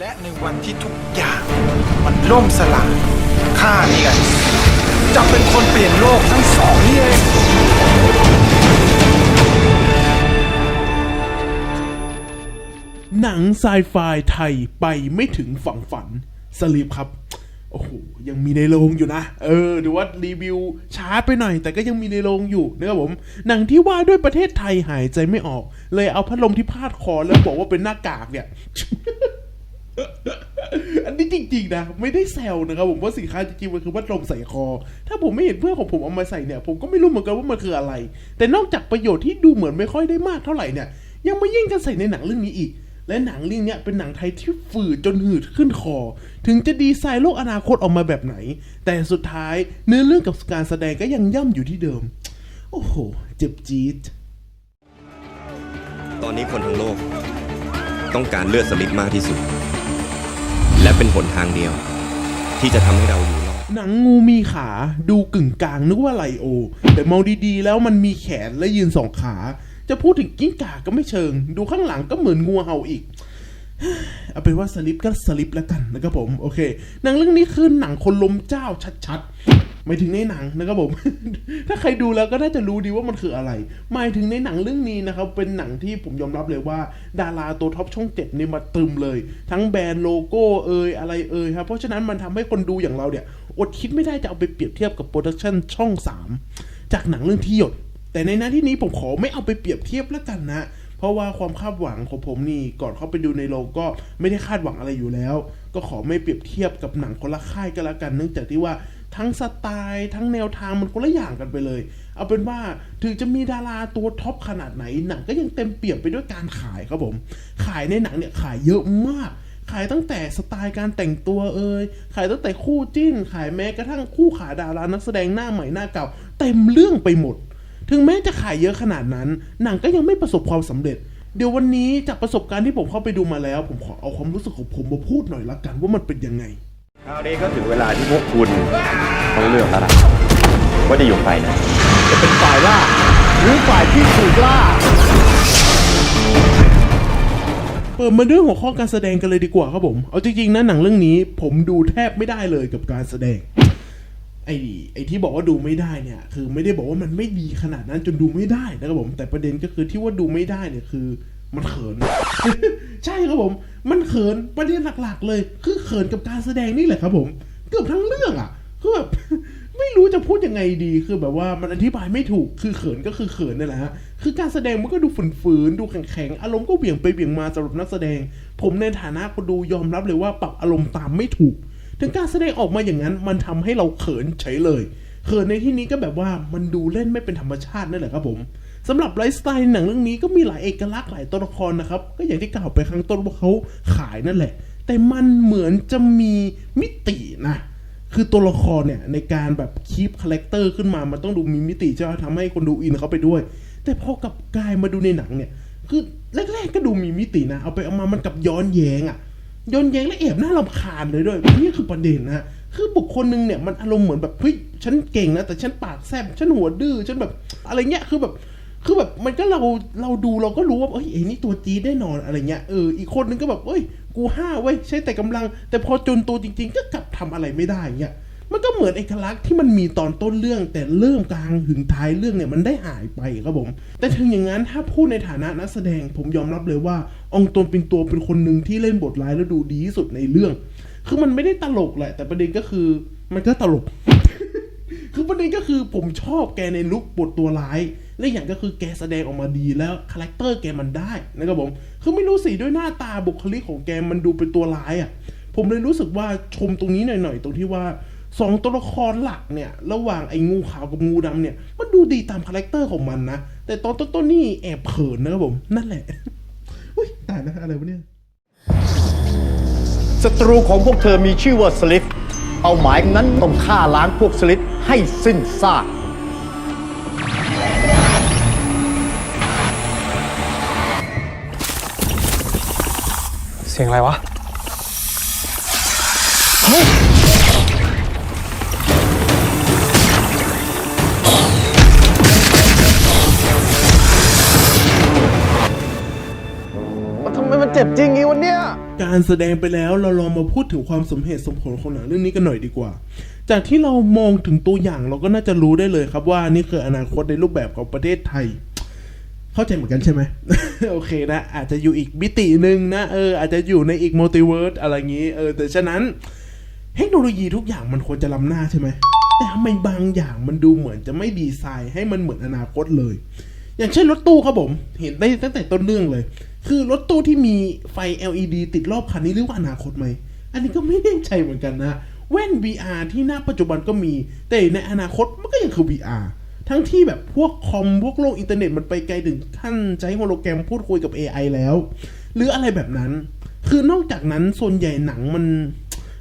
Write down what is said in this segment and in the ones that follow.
และในวันที่ทุกอย่างมันล่มสลายข้านี่ไงจะเป็นคนเปลี่ยนโลกทั้งสองนี่เองหนังไซไฟไทยไปไม่ถึงฝั่งฝันสลีปครับโอ้โหยังมีในโรงอยู่นะ เออดูว่ารีวิวช้าไปหน่อย แต่ก็ยังมีในโรงอยู่นะครับผมหนังที่ว่าด้วยประเทศไทยหายใจไม่ออก เลยเอาพัดลมที่พาดคอแล้วบอกว่าเป็นหน้ากากเนี่ย อันนี้จริง ๆ นะ ไม่ได้แซวนะครับผมว่าสินค้าจริงๆมันคือพัดลมใส่คอ ถ้าผมไม่เห็นเพื่อนของผมเอามาใส่เนี่ย ผมก็ไม่รู้เหมือนกันว่ามันคืออะไร แต่นอกจากประโยชน์ที่ดูเหมือนไม่ค่อยได้มากเท่าไหร่เนี่ย ยังมายิ่งกันใส่ในหนังเรื่องนี้อีก และหนังเรื่องนี้เป็นหนังไทยที่ฝืดจนหืดขึ้นคอ ถึงจะดีไซน์โลกอนาคตออกมาแบบไหน แต่สุดท้ายเนื้อเรื่องกับการแสดงก็ยังย่ำอยู่ที่เดิม โอ้โห เจ็บจี๊ดตอนนี้คนทั้งโลก ต้องการเลือดสลิดมากที่สุด และเป็นหนทางเดียว ที่จะทำให้เราอยู่รอดหนังงูมีขาดูกึ่งกลางนึกว่าไลโอ แต่มองดีๆ แล้วมันมีแขนและยืนสองขา จะพูดถึงกิ้งก่าก็ไม่เชิง ดูข้างหลังก็เหมือนงูเห่าอีก เอาเป็นว่าสลิปก็สลิปแล้วกันนะครับผม โอเค หนังเรื่องนี้คือหนังคนล้มเจ้าชัดๆ หมายถึงในหนังนะครับผม ถ้าใครดูแล้วก็น่าจะรู้ดีว่ามันคืออะไร หมายถึงในหนังเรื่องนี้นะครับ เป็นหนังที่ผมยอมรับเลยว่า ดาราตัวท็อปช่องเจ็ดเนี่ยมาตึมเลย ทั้งแบรนด์โลโก้เอ่ยอะไรเอ่ยครับ เพราะฉะนั้นมันทำให้คนดูอย่างเราเนี่ย อดคิดไม่ได้จะเอาไปเปรียบเทียบกับโปรดักชั่นช่อง 3 จากหนังเรื่องที่หยด แต่ในหน้าที่นี้ผมขอไม่เอาไปเปรียบเทียบแล้วกันนะเพราะว่าความคาดหวังของผมนี่ก่อนเข้าไปดูในโรงก็ไม่ได้คาดหวังอะไรอยู่แล้ว ก็ขอไม่เปรียบเทียบกับหนังคนละค่ายก็แล้วกัน เนื่องจากที่ว่า ทั้งสไตล์ทั้งแนวทางมันคนละอย่างกันไปเลย เอาเป็นว่าถึงจะมีดาราตัวท็อปขนาดไหนหนังก็ยังเต็มเปี่ยมไปด้วยการขายครับผม ขายในหนังเนี่ยขายเยอะมาก ขายตั้งแต่สไตล์การแต่งตัวเอ่ยขายตั้งแต่คู่จิ้น ขายแม้กระทั่งคู่ขาดารานักแสดงหน้าใหม่หน้าเก่า เต็มเรื่องไปหมด ถึงแม้จะขายเยอะขนาดนั้น หนังก็ยังไม่ประสบความสำเร็จเดี๋ยววันนี้จากประสบการณ์ที่ผมเข้าไปดูมาแล้ว ผมขอเอาความรู้สึกของผมมาพูดหน่อยละกันว่ามันเป็นยังไง คราวนี้ก็ถึงเวลาที่พวกคุณต้องเลือกแล้วล่ะว่าจะอยู่ฝ่ายไหนจะเป็นฝ่ายล่า หรือฝ่ายที่ถูกล่า เปิดมาเรื่องหัวข้อการแสดงกันเลยดีกว่าครับผม เอาจริงๆนะหนังเรื่องนี้ ผมดูแทบไม่ได้เลยกับการแสดง ไอ้ไอ้ที่บอกว่าดูไม่ได้เนี่ย คือไม่ได้บอกว่ามันไม่ดีขนาดนั้นจนดูไม่ได้นะครับผม แต่ประเด็นก็คือที่ว่าดูไม่ได้เนี่ยคือ มันเขิน ใช่ครับผม มันเขินประเด็นหลักๆ เลย คือเขินกับการแสดงนี่แหละครับ ผม เกือบทั้งเรื่องอะคือแบบไม่รู้จะพูดยังไงดี คือแบบว่ามันอธิบายไม่ถูก คือเขินก็คือเขินนั่นแหละฮะ คือการแสดงมันก็ดูฝืนๆ ดูแข็งๆ อารมณ์ก็เหวี่ยงไปเหวี่ยงมาสำหรับนักแสดง ผมในฐานะคนดูยอมรับเลยว่าปรับอารมณ์ตามไม่ถูก ถึงการแสดงออกมาอย่างนั้น มันทำให้เราเขินเฉยเลย เขินในที่นี้ก็แบบว่ามันดูเล่นไม่เป็นธรรมชาตินั่นแหละครับผม สำหรับไลฟ์สไตล์หนังเรื่องนี้ก็มีหลายเอกลักษณ์หลายตัวละครนะครับ ก็อย่างที่กล่าวไปข้งต้นว่าเขาขายนั่นแหละ แต่มันเหมือนจะมีมิตินะคือตัวละครเนี่ยในการแบบคีปคาแรคเตอร์ขึ้นมา มันต้องดูมีมิติใช่ไหมทำให้คนดูอินเขาไปด้วย แต่พอกับกายมาดูในหนังเนี่ย คือแรกๆก็ดูมีมิตินะ เอาไปเอามามันกับย้อนแย้งอะย้อนแย้งและแอบน่ารำคาญเลยด้วย นี่คือประเด็นนะคือบุคคลหนึ่งเนี่ยมันอารมณ์เหมือนแบบเฮ้ยฉันเก่งนะแต่ฉันปากแซบฉันหัวดื้อฉันแบบอะไรเงี้ยคือแบบ คือแบบมันก็เราเราดูเราก็รู้ว่าเอ้ยไอ้นี่ตัวจีดแน่นอนอะไรเงี้ยเอออีกคนนึงก็แบบเอ้ย กูห้าเว้ยใช้แต่กำลัง แต่พอจนตัวจริง ๆ ก็กลับทำอะไรไม่ได้เงี้ยมันก็เหมือนเอกลักษณ์ที่มันมีตอนต้นเรื่อง แต่เริ่มกลางถึงท้ายเรื่องเนี่ยมันได้หายไปครับผม แต่ถึงอย่างนั้นถ้าพูดในฐานะนักแสดงผมยอมรับเลยว่าอองตนเป็นตัวเป็นคนหนึ่งที่เล่นบทร้ายแล้วดูดีที่สุดในเรื่อง คือมันไม่ได้ตลกแหละ แต่ประเด็นก็คือมันก็ตลก คือประเด็นก็คือผมชอบแกในลุคบทตัวร้าย และอีกอย่างก็คือแกแสดงออกมาดีแล้วคาแรคเตอร์แกมันได้นะครับผมคือไม่รู้สิด้วยหน้าตาบุคลิกของแกมันดูเป็นตัวร้ายอะผมเลยรู้สึกว่าชมตรงนี้หน่อยๆ ตรงที่ว่าสองตัวละครหลักเนี่ย ระหว่างไอ้งูขาวกับงูดำเนี่ย มันดูดีตามคาแรคเตอร์ของมันนะ แต่ตอนต้นๆนี่แอบเขินนะครับผม นั่นแหละอุ้ยตายแล้วอะไรวะเนี่ยศัตรูของพวกเธอมีชื่อว่าสลิฟเป้าหมายนั้นต้องฆ่าล้างพวกสลิฟให้สิ้นซาก สียงอะไรวะทำไมมันเจ็บจริงงี้วันเนี้ยการการแสดงไปแล้วเราลองมาพูดถึงความสมเหตุสมผลของหนังเรื่องนี้กันหน่อยดีกว่า จากที่เรามองถึงตัวอย่างเราก็น่าจะรู้ได้เลยครับว่านี่คืออนาคตในรูปแบบของประเทศไทย เข้าใจเหมือนกันใช่ไหมโอเคนะ อาจจะอยู่อีกมิติหนึ่งนะ เออ อาจจะอยู่ในอีกมัลติเวิร์สอะไรอย่างนี้เออแต่ฉะนั้นเทคโนโลยีทุกอย่างมันควรจะล้ำหน้าใช่ไหมแต่ทำไมบางอย่างมันดูเหมือนจะไม่ดีไซน์ให้มันเหมือนอนาคตเลย อย่างเช่นรถตู้ครับผม เห็นได้ตั้งแต่ต้นเรื่องเลย คือรถตู้ที่มีไฟ LED ติดรอบคันนี้เรียกว่าอนาคตไหม อันนี้ก็ไม่แน่ใจเหมือนกันนะแว่น VR ที่หน้าปัจจุบันก็มี แต่ในอนาคตมันก็ยังคือ VR ทั้งที่แบบพวกคอมพวกโลกอินเทอร์เน็ตมันไปไกลถึงขั้นใช้โฮโลแกรมพูดคุยกับ AI แล้ว หรืออะไรแบบนั้น คือนอกจากนั้นส่วนใหญ่หนังมัน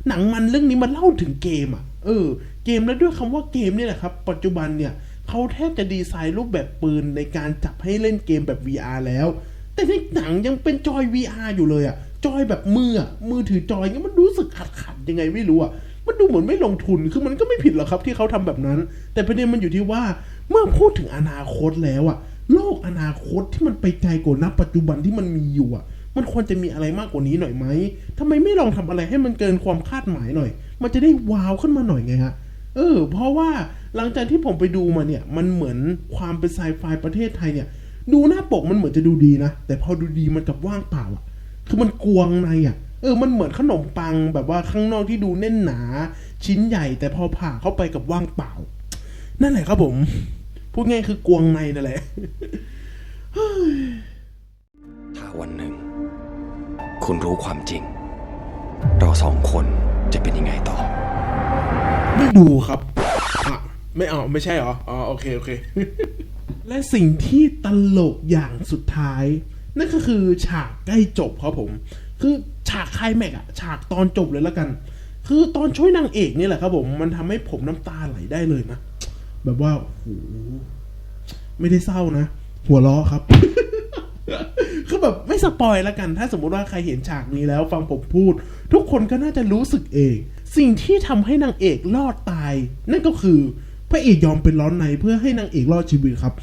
หนังมันเรื่องนี้มันเล่าถึงเกมอะ เออ เกมแล้วด้วยคำว่าเกมเนี่ยแหละครับ ปัจจุบันเนี่ยเขาแทบจะดีไซน์รูปแบบปืนในการจับให้เล่นเกมแบบ VR แล้ว แต่ในหนังยังเป็นจอย VR อยู่เลยอะ จอยแบบมืออะมือถือจอยเงี้ยมันรู้สึกขัดขัดยังไงไม่รู้อะมันดูเหมือนไม่ลงทุน คือมันก็ไม่ผิดหรอกครับที่เขาทำแบบนั้น แต่ประเด็นมันอยู่ที่ว่า เมื่อพูดถึงอนาคตแล้วอะโลกอนาคตที่มันไปไกลกว่านับปัจจุบันที่มันมีอยู่อะมันควรจะมีอะไรมากกว่านี้หน่อยไหมทำไมไม่ลองทำอะไรให้มันเกินความคาดหมายหน่อย มันจะได้ว้าวขึ้นมาหน่อยไงฮะ เออ เพราะว่าหลังจากที่ผมไปดูมาเนี่ย มันเหมือนความเป็นไซไฟประเทศไทยเนี่ย ดูหน้าปกมันเหมือนจะดูดีนะ แต่พอดูดีมันกับว่างเปล่าอะคือมันกวงในอะเออ มันเหมือนขนมปังแบบว่าข้างนอกที่ดูแน่นหนา ชิ้นใหญ่ แต่พอผ่าเข้าไปกับว่างเปล่า นั่นแหละครับผม พูดง่ายคือกวงในนั่นแหละ ถ้าวันหนึ่ง คุณรู้ความจริง เราสองคนจะเป็นยังไงต่อ ไม่ดูครับอะไม่เอาไม่ใช่เหรอ อ๋อ โอเค โอเค และสิ่งที่ตลกอย่างสุดท้าย นั่นก็คือฉากใกล้จบครับผม คือฉากไคลแม็กซ์อะฉากตอนจบเลยแล้วกัน คือตอนช่วยนางเอกนี่แหละครับผม มันทำให้ผมน้ำตาไหลได้เลยนะ แบบว่าโหไม่ได้เศร้านะ หัวเราะครับคือแบบไม่สปอยแล้วกัน ถ้าสมมุติว่าใครเห็นฉากนี้แล้ว ฟังผมพูด ทุกคนก็น่าจะรู้สึกเอง สิ่งที่ทำให้นางเอกรอดตาย นั่นก็คือพระเอกยอมเป็นร้อนในเพื่อให้นางเอกรอดชีวิตครับ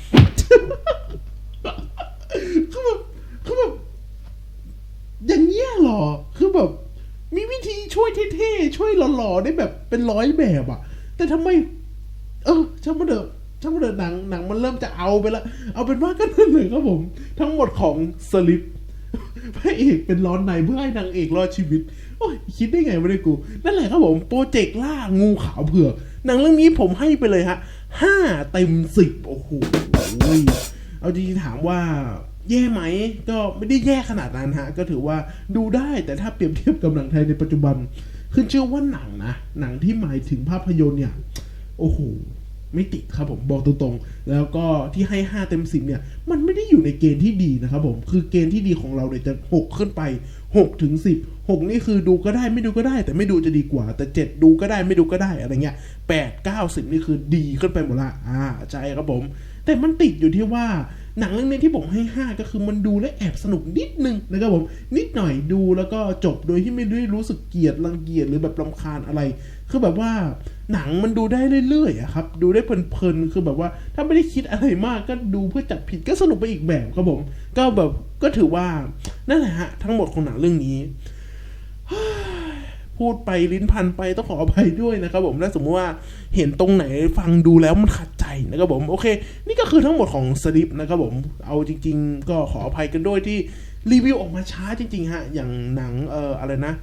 คือแบบคือแบบอย่างเงี้ยหรอ คือแบบ มีวิธีช่วยเท่ๆช่วยหล่อๆได้แบบเป็นร้อยแบบอะแต่ทำไม เออช่างมันเถอะช่างมันเถอะหนังหนังมันเริ่มจะเอาไปละเอาเป็นว่าก็นั่นเลยครับผม ทั้งหมดของสลิปพระเอกเป็นร้อนในเพื่อให้นางเอกรอดชีวิต โอ้ยคิดได้ไงไม่ได้กู นั่นแหละครับผมโปรเจกต์ล่างูขาวเผือกหนังเรื่องนี้ผมให้ไปเลยฮะห้าเต็มสิบโอ้โหเอาจริงๆถามว่าแย่ไหมก็ไม่ได้แย่ขนาดนั้นฮะ ก็ถือว่าดูได้แต่ถ้าเปรียบเทียบกับหนังไทยในปัจจุบัน ขึ้นชื่อว่าหนังนะ หนังที่หมายถึงภาพยนตร์เนี่ย โอ้โหไม่ติดครับผมบอกตรงๆ แล้วก็ที่ให้ 5 เต็ม 10 เนี่ย มันไม่ได้อยู่ในเกณฑ์ที่ดีนะครับผมคือเกณฑ์ที่ดีของเราเนี่ยจะ 6 ขึ้นไป6ถึง10 6 นี่คือดูก็ได้ไม่ดูก็ได้ แต่ไม่ดูจะดีกว่า แต่ 7 ดูก็ได้ไม่ดูก็ได้อะไรเงี้ย8 9 10 นี่คือดีขึ้นไปหมดละอ่าใช่ครับผม แต่มันติดอยู่ที่ว่าหนังเรื่องนี้ที่ผมให้ 5 ก็คือมันดูและแอบสนุกนิดนึงนะครับผมนิดหน่อยดูแล้วก็จบโดยที่ไม่ได้รู้สึกเกลียดรังเกียจหรือแบบรำคาญอะไร คือแบบว่าหนังมันดูได้เรื่อยๆครับ ดูได้เพลินๆ คือแบบว่าถ้าไม่ได้คิดอะไรมากก็ดูเพื่อจับผิดก็สนุกไปอีกแบบครับผม ก็แบบก็ถือว่านั่นแหละฮะทั้งหมดของหนังเรื่องนี้ พูดไปลิ้นพันไปต้องขออภัยด้วยนะครับผมถ้าสมมติว่าเห็นตรงไหนฟังดูแล้วมันขัดใจนะครับผมโอเค นี่ก็คือทั้งหมดของสลิปนะครับผมเอาจริง ๆ ก็ขออภัยกันด้วยที่รีวิวออกมาช้าจริงๆฮะอย่างหนังเอ่ออะไรนะ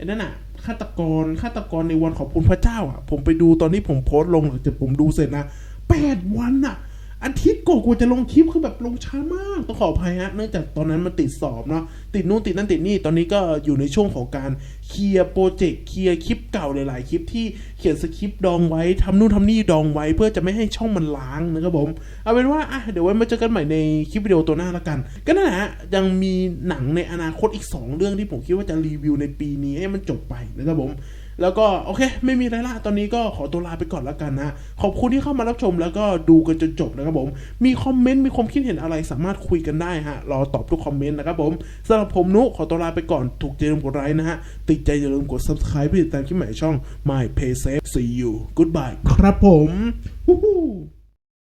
ไอ้นั่นอะฆาตกรฆาตกรในวันขอบคุณพระเจ้าอะ ผมไปดูตอนที่ผมโพสต์ลงหลังจากผมดูเสร็จนะแปดวันอะ อาทิตย์กว่าๆจะลงคลิปคือแบบลงช้ามากต้องขออภัยฮะเนื่องจากตอนนั้นมันติดสอบเนาะติดนู่นติดนั่นติดนี่ตอนนี้ก็อยู่ในช่วงของการเคลียร์โปรเจกต์เคลียร์คลิปเก่าหลายๆคลิปที่เขียนสคริปต์ดองไว้ทำนู่นทำนี่ดองไว้ เพื่อจะไม่ให้ช่องมันล้างนะครับผมเอาเป็นว่าอะเดี๋ยวไว้มาเจอกันใหม่ในคลิปวิดีโอตัวหน้าละกัน ก็นั่นแหละฮะยังมีหนังในอนาคตอีก 2 เรื่องที่ผมคิดว่าจะรีวิวในปีนี้ให้มันจบไปนะครับผม แล้วก็โอเค ไม่มีอะไรละตอนนี้ก็ขอตัวลาไปก่อนแล้วกันนะ ขอบคุณที่เข้ามารับชมแล้วก็ดูกันจนจบนะครับผม มีคอมเมนต์มีความคิดเห็นอะไรสามารถคุยกันได้ฮะ รอตอบทุกคอมเมนต์นะครับผมสำหรับผมนุขอตัวลาไปก่อน ถูกใจอย่าลืมกดไลค์นะฮะ ติดใจอย่าลืมกด subscribe เพื่อติดตามคลิปใหม่ช่อง My Pay Safe See you Goodbye ครับผม Woohoo!